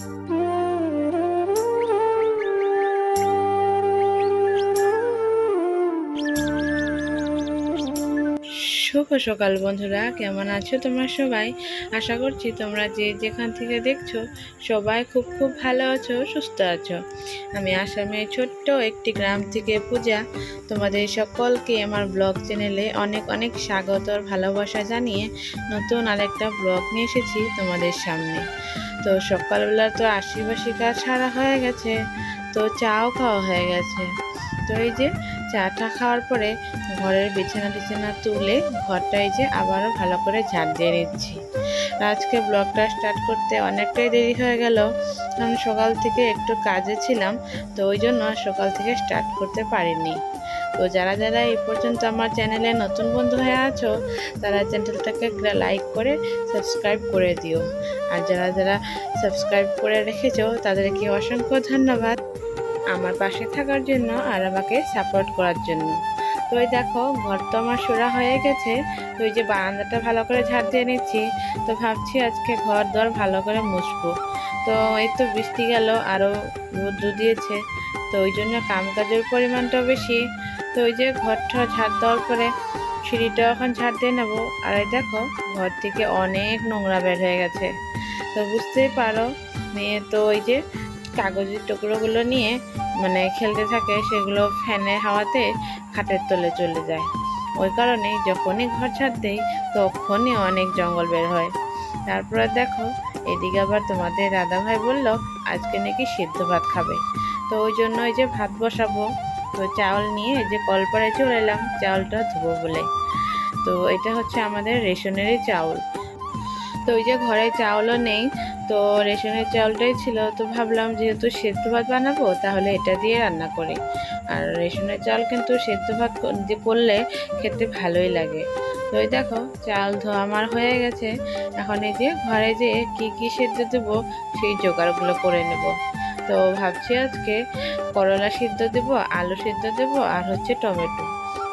Mm-hmm. শুভ সকাল বন্ধুরা, কেমন আছো তোমরা সবাই? আশা করছি তোমরা যে যেখান থেকে দেখছ সবাই খুব খুব ভালো আছো, সুস্থ আছো। আমি আসামের ছোট্ট একটি গ্রাম থেকে পূজা। তোমাদের সকলকে আমার ব্লগ চ্যানেলে অনেক অনেক স্বাগত আর ভালোবাসা জানিয়ে নতুন আরেকটা ব্লগ নিয়ে এসেছি তোমাদের সামনে। তো সকালবেলা তো আশিবাসী কাজ ছাড়া হয়ে গেছে, তো চাও খাওয়া হয়ে গেছে। তো এই যে চাটা খাওয়ার পরে ঘরের বিছানা টিছানা তুলে ঘরটা এই যে আবারও ভালো করে ঝাড় দিয়ে নিচ্ছি। আজকে ব্লগটা স্টার্ট করতে অনেকটাই দেরি হয়ে গেল, কারণ সকাল থেকে একটু কাজে ছিলাম, তো ওই জন্য সকাল থেকে স্টার্ট করতে পারিনি। তো যারা যারা এই পর্যন্ত আমার চ্যানেলে নতুন বন্ধু হয়ে আছো, তারা চ্যানেলটাকে একটা লাইক করে সাবস্ক্রাইব করে দিও। আর যারা যারা সাবস্ক্রাইব করে রেখেছো, তাদেরকে অসংখ্য ধন্যবাদ। আমার পাশে থাকার জন্য আর আমাকে সাপোর্ট করার জন্য। তো ওই দেখো, ঘর তো আমার সোরা হয়ে গেছে। তো ওই যে বারান্দাটা ভালো করে ঝাড় দিয়ে নিচ্ছি। তো ভাবছি আজকে ঘর দর ভালো করে মুছবো। তো এই তো বৃষ্টি গেল আরও রৌদ্র দিয়েছে। তো ওই জন্য কামকাজের পরিমাণটাও বেশি। তো ওই যে ঘরটা ঝাড় দেওয়ার পরে সিঁড়িটা এখন ঝাড় দিয়ে নেব। আর এই দেখো, ঘর থেকে অনেক নোংরা বের হয়ে গেছে। তো বুঝতেই পারো, মেয়ে তো ওই যে কাগজের টুকরোগুলো নিয়ে মানে খেলতে থাকে, সেগুলো ফ্যানের হাওয়াতে খাটের তলে চলে যায়। ওই কারণে যখনই ঘর ছাড় দেই, তখনই অনেক জঙ্গল বের হয়। তারপরে দেখো, এদিকে আবার তোমাদের দাদা ভাই বলল, আজকে নাকি সিদ্ধ ভাত খাবে। তো ওই জন্য ওই যে ভাত বসাবো, তো চাউল নিয়ে যে কলপাড়ে চলে এলাম, চাউলটা ধুবো বলে। তো এটা হচ্ছে আমাদের রেশনেরই চাউল। তো ওই যে ঘরে চাউলও নেই, তো রেশনের চাউলটাই ছিল, তো ভাবলাম যেহেতু সেদ্ধ ভাত বানাবো, তাহলে এটা দিয়ে রান্না করি। আর রেশনের চাল কিন্তু সেদ্ধ ভাত দিয়ে করলে খেতে ভালোই লাগে। তো এই দেখো, চাল ধোয়া আমার হয়ে গেছে। এখন এই যে ঘরে যে কি কি সেদ্ধ দেবো, সেই জোগাড়গুলো করে নেব। তো ভাবছি আজকে করলা সিদ্ধ দেব, আলু সিদ্ধ দেব, আর হচ্ছে টমেটো।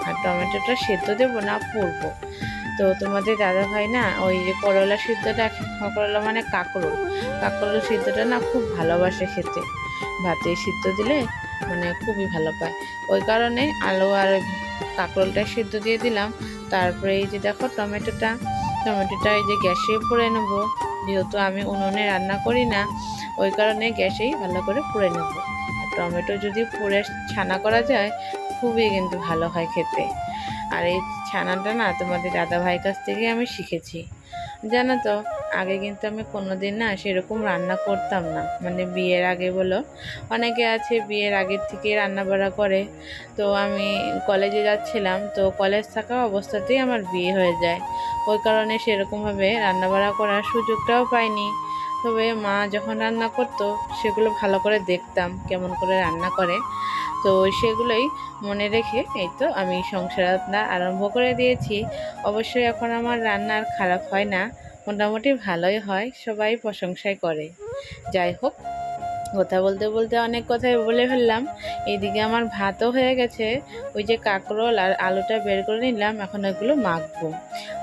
আর টমেটোটা সেদ্ধ দেবো না পুরবো তো তোমাদের দাদা ভাই না ওই যে করলা সিদ্ধটা, করলা মানে কাঁকরোল। কাঁকরোল সিদ্ধটা না খুব ভালোবাসে খেতে। ভাতে সিদ্ধ দিলে মানে খুবই ভালো পায়। ওই কারণে আলু আর কাঁকরোলটা সিদ্ধ দিয়ে দিলাম। তারপরে এই যে দেখো টমেটোটা টমেটোটা এই যে গ্যাসে পুড়ে নেব। যেহেতু আমি উনুনে রান্না করি না, ওই কারণে গ্যাসেই ভালো করে পুড়ে নেব। টমেটো যদি পুড়ে ছানা করা যায়, খুবই কিন্তু ভালো হয় খেতে। আর এই ছানাটা না তোমাদের দাদা ভাইয়ের কাছ থেকে আমি শিখেছি। জানো তো, আগে কিন্তু আমি কোনোদিন না সেরকম রান্না করতাম না। মানে বিয়ের আগে বলো, অনেকে আছে বিয়ের আগের থেকে রান্না বাড়া করে। তো আমি কলেজে যাচ্ছিলাম, তো কলেজ থাকা অবস্থাতেই আমার বিয়ে হয়ে যায়। ওই কারণে সেরকমভাবে রান্না বাড়া করার সুযোগটাও পাইনি। তবে মা যখন রান্না করতো, সেগুলো ভালো করে দেখতাম, কেমন করে রান্না করে। তো সেগুলোই মনে রেখে এই তো আমি সংসার রান্না আরম্ভ করে দিয়েছি। অবশ্যই এখন আমার রান্না আর খারাপ হয় না, মোটামুটি ভালোই হয়, সবাই প্রশংসাই করে। যাই হোক, কথা বলতে বলতে অনেক কথাই বলে ফেললাম। এইদিকে আমার ভাতও হয়ে গেছে, ওই যে কাঁকরোল আর আলুটা বের করে নিলাম, এখন ওইগুলো মাখবো।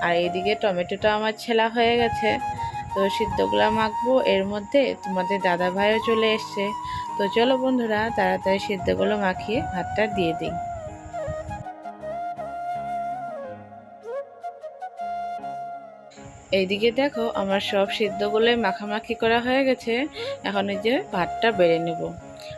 আর এইদিকে টমেটোটা আমার ছেলা হয়ে গেছে। তো সিদ্ধগুলো মাখবো, এর মধ্যে তোমাদের দাদা ভাইও চলে এসছে। তো চলো বন্ধুরা, তাড়াতাড়ি সিদ্ধগুলো মাখিয়ে ভাতটা দিয়ে দিই। এইদিকে দেখো, আমার সব সিদ্ধগুলোই মাখামাখি করা হয়ে গেছে। এখন এই যে ভাতটা বেড়ে নেব।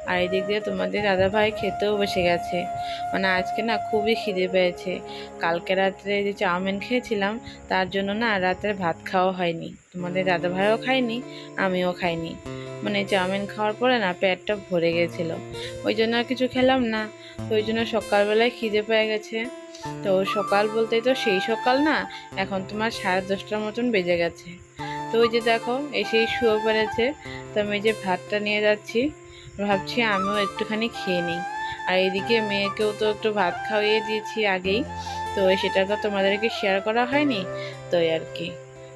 আর এদিক দিয়ে তোমাদের দাদা ভাই খেতেও বসে গেছে। মানে আজকে না খুবই খিদে পেয়েছে। কালকে রাত্রে যে চাউমিন খেয়েছিলাম, তার জন্য না রাতের ভাত খাওয়া হয়নি। তোমাদের দাদা ভাইও খায়নি, আমিও খাইনি। মানে চাউমিন খাওয়ার পরে না পেটটা ভরে গেছিল। ওই জন্য আর কিছু খেলাম না। তো ওই জন্য সকালবেলায় খিদে পেয়ে গেছে। তো সকাল বলতেই তো সেই সকাল না এখন তোমার সাড়ে দশটার মতন বেজে গেছে। তো ওই যে দেখো, এসেই শুয়ে পড়েছে। তো আমি যে ভাতটা নিয়ে যাচ্ছি ভাবছি আমিও একটুখানি খেয়ে নিই। আর এদিকে মেয়েকেও তো একটু ভাত খাওয়িয়ে দিয়েছি আগেই, তো সেটা তো তোমাদেরকে শেয়ার করা হয়নি তো আর কি।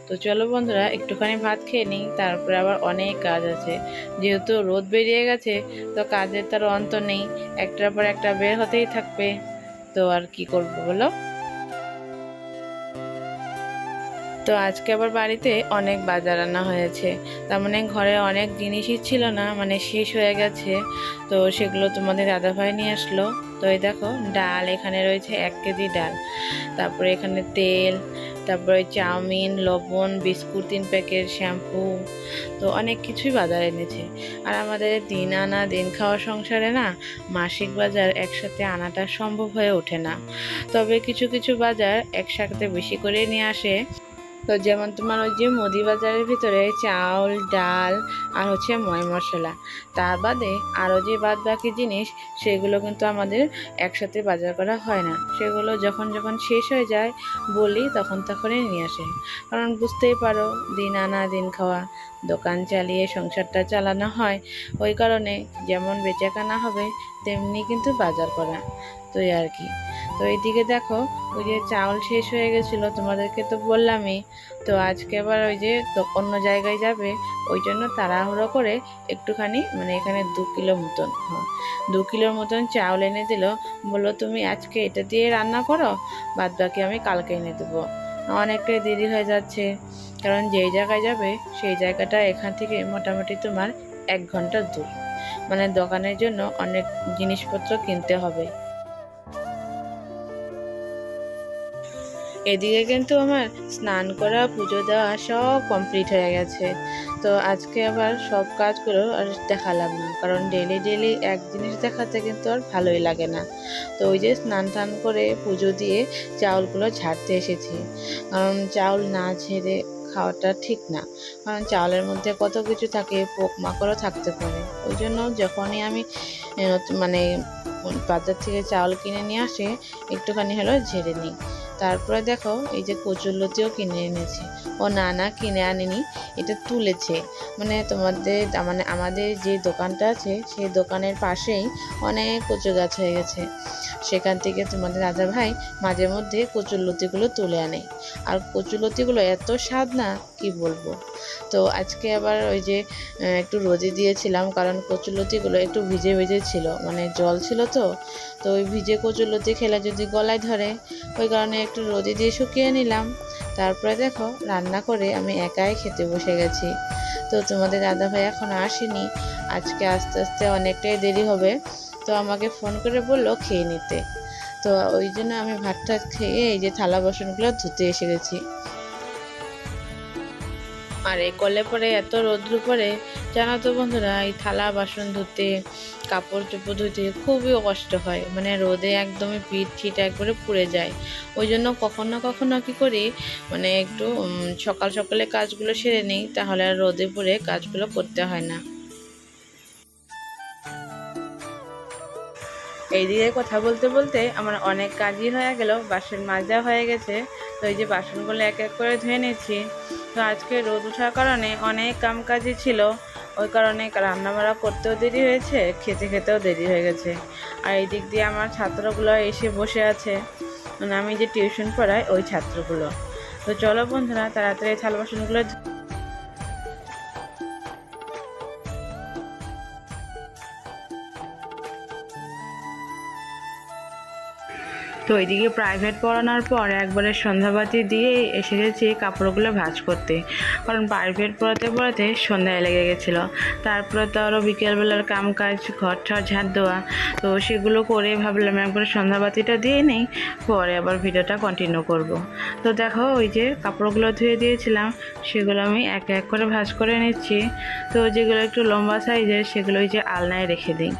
তো চলো বন্ধুরা, একটুখানি ভাত খেয়ে নিই, তারপরে আবার অনেক কাজ আছে। যেহেতু রোদ বেরিয়ে গেছে, তো কাজের তার অন্ত নেই, একটার পর একটা বের হতেই থাকবে, তো আর কি করব বলো? তো আজকে আবার বাড়িতে অনেক বাজার আনা হয়েছে। তার মানে ঘরে অনেক জিনিসই ছিল না মানে শেষ হয়ে গেছে। তো সেগুলো তোমাদের দাদাভাই নিয়ে আসলো। তো এই দেখো, ডাল এখানে রয়েছে, এক কেজি ডাল। তারপরে এখানে তেল, তারপরে চাউমিন, লবণ, বিস্কুট, তিন প্যাকেট শ্যাম্পু। তো অনেক কিছুই বাজার এনেছে। আর আমাদের দিন আনা, দিন খাওয়া সংসারে না, মাসিক বাজার একসাথে আনাটা সম্ভব হয়ে ওঠে না। তবে কিছু কিছু বাজার একসাথে বেশি করে নিয়ে আসে। তো যেমন তোমার ওই যে মুদি বাজারের ভিতরে চাউল, ডাল আর হচ্ছে ময় মশলা। তার বাদে আরও যে বাদ বাকি জিনিস, সেগুলো কিন্তু আমাদের একসাথে বাজার করা হয় না। সেগুলো যখন যখন শেষ হয়ে যায়, বলি তখন তখনই নিয়ে আসে। কারণ বুঝতেই পারো, দিন আনা, দিন খাওয়া, দোকান চালিয়ে সংসারটা চালানো হয়। ওই কারণে যেমন বেচাকেনা হবে, তেমনি কিন্তু বাজার করা। তো আর কি। তো এইদিকে দেখো ওই যে চাউল শেষ হয়ে গেছিল তোমাদেরকে তো বললামই। তো আজকে আবার ওই যে অন্য জায়গায় যাবে ওই জন্য তাড়াহুড়ো করে একটুখানি মানে এখানে দু কিলো মতন হ্যাঁ, দু কিলোর মতন চাউল এনে দিল। বলল তুমি আজকে এটা দিয়ে রান্না করো বাদ বাকি আমি কালকে এনে দেবো। অনেকটাই দেরি হয়ে যাচ্ছে কারণ যেই জায়গায় যাবে সেই জায়গাটা এখান থেকে মোটামুটি তোমার এক ঘণ্টা দূর। মানে দোকানের জন্য অনেক জিনিসপত্র কিনতে হবে। এদিকে কিন্তু আমার স্নান করা, পুজো দেওয়া সব কমপ্লিট হয়ে গেছে। তো আজকে আবার সব কাজগুলো আর দেখালাম না, কারণ ডেলি ডেলি এক জিনিস দেখাতে কিন্তু আর ভালোই লাগে না। তো ওই যে স্নান টান করে পুজো দিয়ে চাউলগুলো ঝাড়তে এসেছি। কারণ চাউল না ঝেড়ে খাওয়াটা ঠিক না, কারণ চাউলের মধ্যে কত কিছু থাকে, পোক মাকড়ও থাকতে পারে। ওই জন্য যখনই আমি মানে বাজার থেকে চাউল কিনে নিয়ে আসে, একটুখানি হলো ঝেড়ে নিই। তারপরে দেখো, এই যে কচুরলতিও কিনে এনেছে। ও না না কিনে আনেনি, এটা তুলেছে। মানে তোমাদের মানে আমাদের যে দোকানটা আছে, সেই দোকানের পাশেই অনেক কচু গাছ হয়ে গেছে। সেখান থেকে তোমাদের দাদা ভাই মাঝে মধ্যে কচুরলতিগুলো তুলে আনে। আর কচুরলতিগুলো এত স্বাদ না কি বলব? তো আজকে আবার ওই যে একটু রোদে দিয়েছিলাম কারণ কচুরলতিগুলো একটু ভিজে ভিজে ছিল মানে জল ছিল তো তো ওই ভিজে কচুরলতি খেলে যদি গলায় ধরে, ওই কারণে একটু রোদে দিয়ে শুকিয়ে নিলাম। তারপরে দেখো, রান্না করে আমি একাই খেতে বসে গেছি। তো তোমাদের দাদা ভাই এখন আসেনি, আজকে আস্তে আস্তে অনেকটাই দেরি হবে, তো আমাকে ফোন করে বলল খেয়ে নিতে। তো ওই জন্য আমি ভাতটা খেয়ে এই যে থালা বাসনগুলো ধুতে এসে গেছি। আর এই কলে পরে এত রোদ্র পরে, জানো তো বন্ধুরা, এই থালা, বাসন ধুতে, কাপড় চোপড় ধুতে খুবই কষ্ট হয়। মানে রোদে একদমই পিঠ ঠিট একবারে পুড়ে যায়। ওই জন্য কখনো কখনো কি করি মানে একটু সকাল সকালে কাজগুলো সেরে নিই, তাহলে আর রোদে পড়ে কাজগুলো করতে হয় না। এইদিকে কথা বলতে বলতে আমার অনেক কাজই হয়ে গেল, বাসন মাজা হয়ে গেছে। তো এই যে বাসনগুলো এক এক করে ধুয়ে নিয়েছি। তো আজকে রোদ উঠার কারণে অনেক কাম কাজই ছিল। ওই কারণে রান্না বান্না করতেও দেরি হয়েছে, খেতে খেতেও দেরি হয়ে গেছে। আর এই দিক দিয়ে আমার ছাত্রগুলো এসে বসে আছে। মানে আমি যে টিউশন পড়াই ওই ছাত্রগুলো। তো চলো বন্ধুরা, তাড়াতাড়ি থাল বাসনগুলো তো ওইদিকে প্রাইভেট পড়ানোর পর একবারে সন্ধ্যাবাতি দিয়ে এসে গেছি কাপড়গুলো ভাঁজ করতে। কারণ প্রাইভেট পড়াতে পড়াতে সন্ধ্যায় লেগে গেছিল। তারপরে তো আরও বিকেলবেলার কাম কাজ ঘর ঠর ঝাঁট দেওয়া, তো সেগুলো করে ভাবলাম একবারে সন্ধ্যাবাতিটা দিয়ে নেই, পরে আবার ভিডিওটা কন্টিনিউ করব। তো দেখো ওই যে কাপড়গুলো ধুয়ে দিয়েছিলাম, সেগুলো আমি এক এক করে ভাঁজ করে নিচ্ছি। তো যেগুলো একটু লম্বা সাইজের, সেগুলো ওই যে আলনায় রেখে দিই।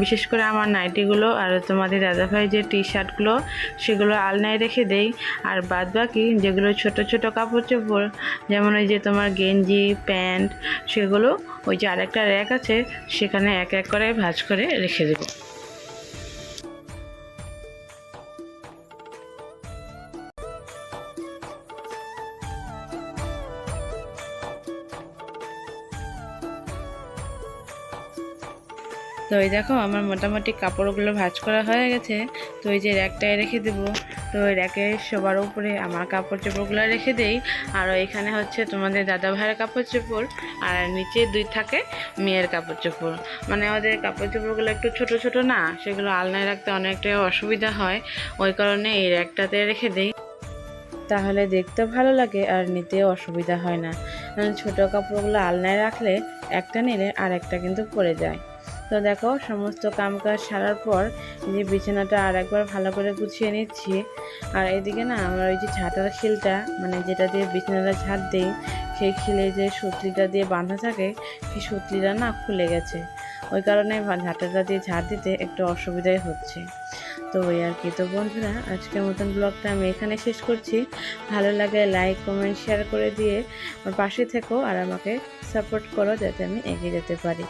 বিশেষ করে আমার নাইটিগুলো আর তোমাদের দাদাভাই যে টি শার্টগুলো সেগুলো আলনায় রেখে দেই। আর বাদ বাকি যেগুলো ছোট ছোট কাপড় চোপড়, যেমন ওই যে তোমার গেঞ্জি, প্যান্ট, সেগুলো ওই যে আরেকটা র্যাক আছে, সেখানে এক এক করে ভাজ করে রেখে দেবো। তো এই দেখো, আমার মোটামুটি কাপড়গুলো ভাঁজ করা হয়ে গেছে। তো এই যে র্যাকটায় রেখে দেবো। তো ওই র্যাকে সবার উপরে আমার কাপড় চোপড়গুলো রেখে দেই। আর এখানে হচ্ছে তোমাদের দাদা ভাইয়ের কাপড় চোপড় আর নিচে দুই থাকে মেয়ের কাপড় চোপড় মানে ওদের কাপড় চোপড়গুলো একটু ছোট ছোট না, সেগুলো আলনায় রাখতে অনেকটাই অসুবিধা হয়। ওই কারণে এই র্যাকটাতে রেখে দেই। তাহলে দেখতেও ভালো লাগে আর নিতে অসুবিধা হয় না। ছোটো কাপড়গুলো আলনায় রাখলে একটা নিলে আর একটা কিন্তু পড়ে যায়। তো দেখো, সমস্ত কামকাজ সারার পর যে বিছানাটা আর একবার ভালো করে গুছিয়ে নিচ্ছি। আর এদিকে না, আমার ওই যে ঝাঁটার খিলটা মানে যেটা দিয়ে বিছানাটা ঝাঁট দিই, সেই খিলে যে সুতলিটা দিয়ে বাঁধা থাকে, সেই সুতলিটা না খুলে গেছে। ওই কারণে ঝাঁটাটা দিয়ে ঝাঁট দিতে একটু অসুবিধাই হচ্ছে। তো ওই আর কি। তো বন্ধুরা, আজকের মতন ব্লগটা আমি এখানে শেষ করছি। ভালো লাগে লাইক, কমেন্ট, শেয়ার করে দিয়ে আমার পাশে থেকো আর আমাকে সাপোর্ট করো যাতে আমি এগিয়ে যেতে পারি।